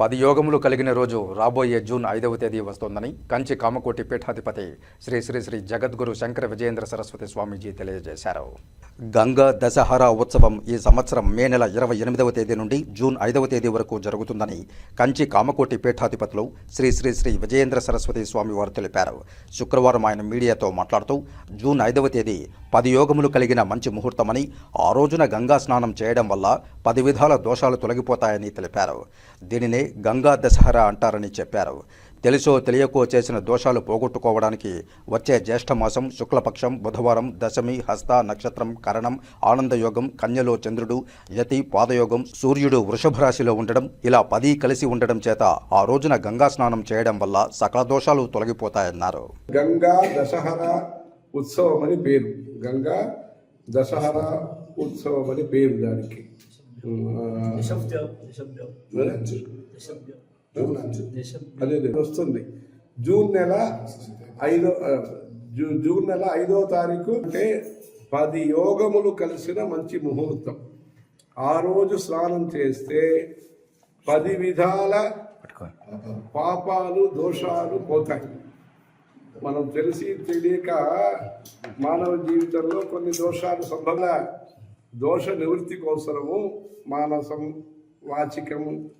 పది యోగములు కలిగిన రోజు రాబోయే జూన్ ఐదవ తేదీ వస్తోందని కంచి కామకోటి పీఠాధిపతి శ్రీ శ్రీ శ్రీ జగద్గురు శంకర విజయేంద్ర సరస్వతి స్వామీజీ తెలియజేశారు. గంగా దశహరా ఉత్సవం ఈ సంవత్సరం మే నెల ఇరవై ఎనిమిదవ తేదీ నుండి జూన్ ఐదవ తేదీ వరకు జరుగుతుందని కంచి కామకోటి పీఠాధిపతులు శ్రీ శ్రీ శ్రీ విజయేంద్ర సరస్వతి స్వామి వారు తెలిపారు. శుక్రవారం ఆయన మీడియాతో మాట్లాడుతూ జూన్ ఐదవ తేదీ పది యోగములు కలిగిన మంచి ముహూర్తమని ఆ రోజున గంగా స్నానం చేయడం వల్ల పది విధాల దోషాలు తొలగిపోతాయని తెలిపారు. దీనినే గంగా దశహర అంటారని చెప్పారు. తెలుసో తెలియకో చేసిన దోషాలు పోగొట్టుకోవడానికి వచ్చే జ్యేష్ఠమాసం శుక్లపక్షం బుధవారం దశమి హస్త నక్షత్రం కరణం ఆనందయోగం కన్యలో చంద్రుడు యతి పాదయోగం సూర్యుడు వృషభ రాశిలో ఉండడం ఇలా పది కలిసి ఉండడం చేత ఆ రోజున గంగా స్నానం చేయడం వల్ల సకల దోషాలు తొలగిపోతాయన్నారు. గంగా దశహరా ఉత్సవం అని పేరు. గంగా దశహరా ఉత్సవం అని పేరు దానికి. నిశ్శబ్దం అదే వస్తుంది. జూన్ నెల ఐదో జూన్ నెల ఐదో తారీఖు అంటే పది యోగములు కలిసిన మంచి ముహూర్తం. ఆ రోజు స్నానం చేస్తే పది విధాల పాపాలు దోషాలు పోతాయి. మనం తెలిసి తెలియక మానవ జీవితంలో కొన్ని దోషాలు సంబంధ దోష నివృత్తి కోసరము మానసం వాచికం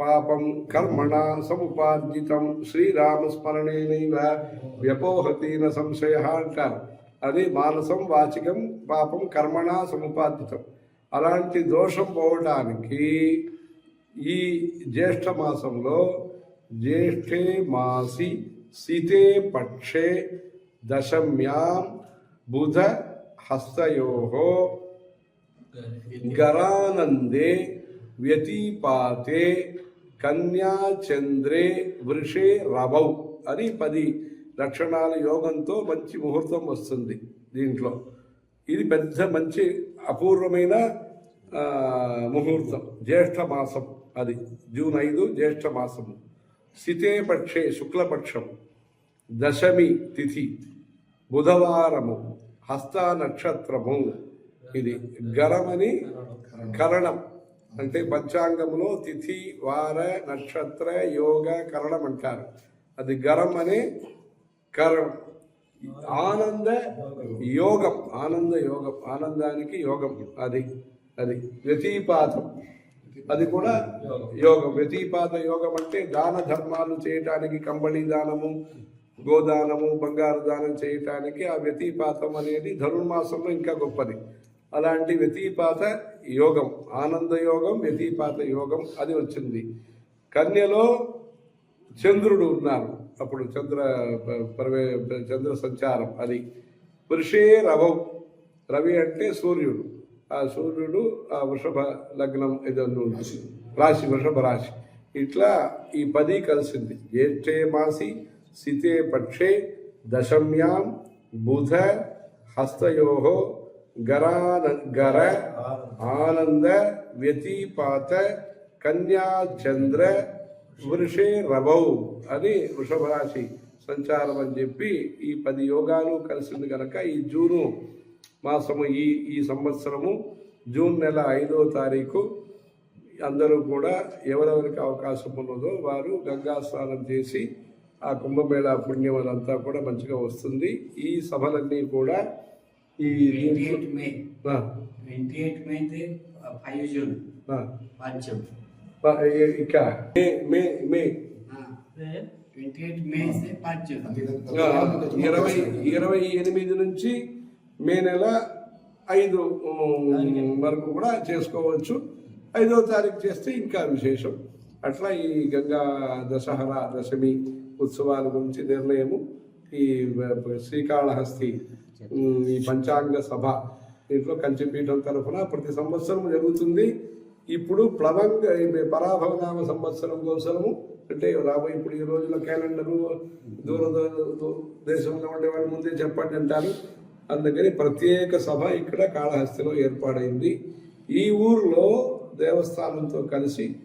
పాపం కర్మణ సముపార్జితం శ్రీరామస్మరణేనైవ వ్యపోహతీన సంశయ అంటారు. అది మానసం వాచికం పాపం కర్మణ సముపార్జితం. అలాంటి దోషం పోవడానికి ఈ జ్యేష్ఠ మాసంలో జ్యేష్ఠే మాసి సితే పక్షే దశమ్యాం బుధ హస్తయోహో గరానందే వ్యతిపాతే కన్యాచంద్రే వృషే రవౌ అని పది లక్షణాల యోగంతో మంచి ముహూర్తం వస్తుంది దీంట్లో. ఇది పెద్ద మంచి అపూర్వమైన ముహూర్తం. జ్యేష్ఠ మాసం అది. జూన్ ఐదు జ్యేష్ఠ మాసము. సితే పక్షే శుక్లపక్షం. దశమి తిథి. బుధవారము. హస్త నక్షత్రము. ఇది గరమని కరణం. అంటే పంచాంగంలో తిథి వార నక్షత్ర యోగ కరణం అంటారు. అది గరం అనే కరణం. ఆనంద యోగం. ఆనంద యోగం. ఆనందానికి యోగం. అది. అది. వ్యతిపాతం. అది కూడా యోగం. వ్యతిపాత యోగం అంటే దాన ధర్మాలు చేయటానికి కంబళి దానము గోదానము బంగారు దానం చేయటానికి ఆ వ్యతిపాతం అనేది ధనుర్మాసంలో ఇంకా గొప్పది. అలాంటి వ్యతిపాత యోగం ఆనంద యోగం వ్యతిపాత యోగం అది వచ్చింది. కన్యలో చంద్రుడు ఉన్నారు. అప్పుడు చంద్ర పరవే చంద్ర సంచారం అది. పురుషే రవం. రవి అంటే సూర్యుడు. ఆ సూర్యుడు ఆ వృషభ లగ్నం ఏదో ఉంది. రాశి. వృషభ రాశి. ఇట్లా ఈ పది కలిసింది. జ్యేష్ఠే మాసి సితే పక్షే దశమ్యాం బుధ హస్తయో గరాన గర ఆనంద వ్యతిపాత కన్యాచంద్ర వృషే రభౌ అని వృషభ రాశి సంచారం అని చెప్పి ఈ పది యోగాలు కలిసింది కనుక ఈ జూను మాసము ఈ ఈ సంవత్సరము జూన్ నెల ఐదో తారీఖు అందరూ కూడా ఎవరెవరికి అవకాశం ఉన్నదో వారు గంగా స్నానం చేసి ఆ కుంభమేళ పుణ్యం అదంతా కూడా మంచిగా వస్తుంది. ఈ సభలన్నీ కూడా ఈ ట్వంటీ ఎయిట్ మే ఆ, ట్వంటీ ఎయిట్ మే తే ఫైవ్ జూన్ ఆ, పంచం ఆ, ఇ- ఇక. May May May. Twenty eight May సే పాంచ్ జూన్ ఆ, ఇరవై ఇరవై ఎనిమిది నుంచి మే నెల ఐదు వరకు కూడా చేసుకోవచ్చు. ఐదో తారీఖు చేస్తే ఇంకా విశేషం. అట్లా ఈ గంగా దశహరా దశమి ఉత్సవాల గురించి నిర్ణయము ఈ శ్రీకాళహస్తి ఈ పంచాంగ సభ దీంట్లో కంచిపీఠం తరఫున ప్రతి సంవత్సరం జరుగుతుంది. ఇప్పుడు ప్లవంగ పరాభవనామ సంవత్సరం కోసము అంటే రాబోయే ఇప్పుడు ఈ రోజుల క్యాలెండరు దూర దూ- దేశంలో ఉండే వాళ్ళు ముందే చెప్పండి అంటారు. అందుకని ప్రత్యేక సభ ఇక్కడ కాళహస్తిలో ఏర్పాడైంది. ఈ ఊర్లో దేవస్థానంతో కలిసి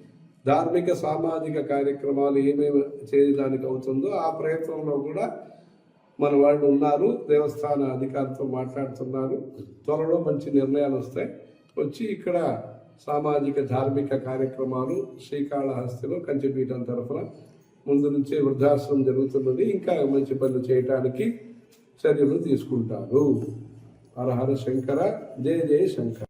ధార్మిక సామాజిక కార్యక్రమాలు ఏమేమి చేయడానికి అవుతుందో ఆ ప్రయత్నంలో కూడా మన వాళ్ళు ఉన్నారు దేవస్థాన అధికారితో మాట్లాడుతున్నారు. త్వరలో మంచి నిర్ణయాలు వస్తాయి. వచ్చి ఇక్కడ సామాజిక ధార్మిక కార్యక్రమాలు శ్రీకాళహస్తిలో కంచిపీఠం తరఫున ముందు నుంచే వృద్ధాశ్రమం జరుగుతున్నది. ఇంకా మంచి పనులు చేయటానికి చర్యలు తీసుకుంటారు. హరహర శంకర జయ జయ శంకర.